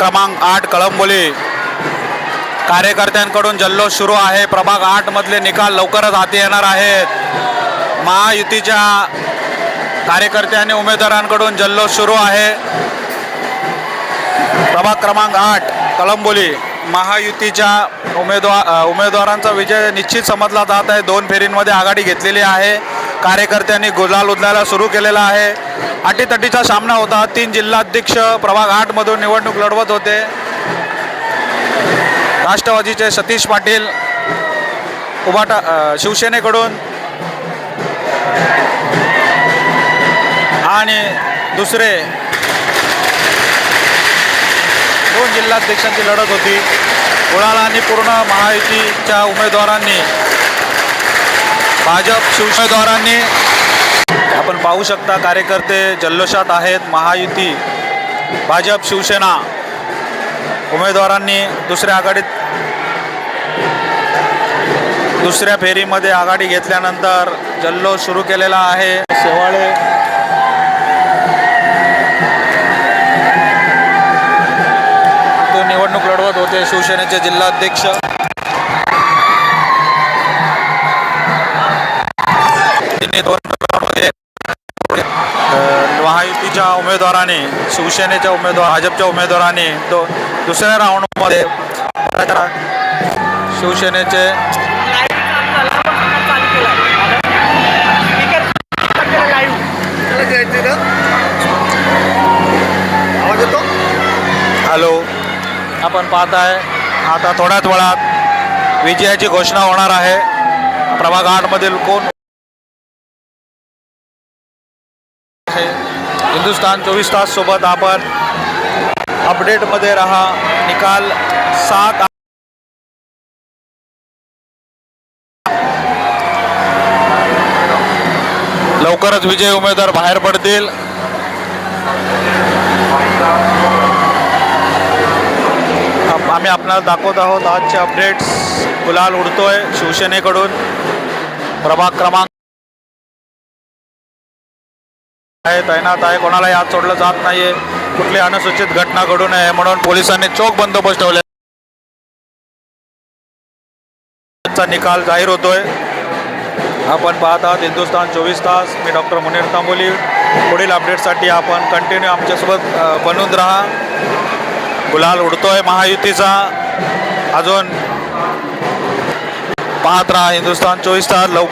क्रमांक आठ कळंबोली. कार्यकर्त्यांकडून जल्लोष सुरू आहे. प्रभाग आठमधले निकाल लवकरच हाती येणार आहेत. महायुतीच्या कार्यकर्ते उमेदवारांकडून जल्लोष सुरू आहे. प्रभाग क्रमांक आठ कळंबोली. महायुतीच्या उमेदवार उमेदवारांचा विजय निश्चित समजला जात आहे. दोन फेरींमध्ये आघाडी घेतलेली आहे. कार्यकर्त्यांनी गुलाल उधळायला सुरू केलेला आहे. अटीतटीचा सामना होता. तीन जिल्हाध्यक्ष प्रभाग आठमधून निवडणूक लढवत होते. राष्ट्रवादीचे सतीश पाटील उभाटा शिवसेनेकडून. आणि दुसरे दोन जिल्हाध्यक्षांची लढत होती. गुळाला आणि पूर्ण महायुतीच्या उमेदवारांनी भाजप शिवसेनेद्वारांनी आपण पाहू शकता कार्यकर्ते जल्लोषात आहेत. महायुती भाजप शिवसेना उमेदवारांनी दुसऱ्या आघाडीत दुसऱ्या फेरीमध्ये आघाडी घेतल्यानंतर जल्लोष सुरू केलेला आहे. शेवाळे. तो निवडणूक लढवत होते शिवसेनेचे जिल्हाध्यक्ष. त्यांनी दोन राऊंडमध्ये, महायुतीच्या उमेदवाराने शिवसेनेच्या उमेदवार भाजपच्या उमेदवाराने दो दुसऱ्या राऊंडमध्ये शिवसेनेचे हॅलो आपण पाहताय आता थोड्याच वेळात विजयाची घोषणा होणार आहे. प्रभाग आठमधील कोण हिंदुस्तान चोवीस ताससोबत आपण अपडेटमध्ये राहा. निकाल सात लवकरच विजय उमेदवार बाहेर पडतील. आम्ही आपल्याला दाखवत आहोत आजचे अपडेट्स. गुलाल उडतोय शिवसेनेकडून. प्रभाग क्रमांक आहे तैनात आहे कोणालाही हात सोडलं जात नाहीये. कुठली अनुसूचित घटना घडू नये म्हणून पोलिसांनी चोख बंदोबस्त ठेवले चा निकाल जाहीर होतोय. आपण पाहत आहात हिंदुस्तान चोवीस तास. मी डॉक्टर मुनीर तांबोली. पुढील अपडेटसाठी आपण कंटिन्यू आमच्यासोबत बनून राहा. गुलाल उडतोय महायुतीचा. अजून पाहत राहा हिंदुस्तान चोवीस तास. लवकर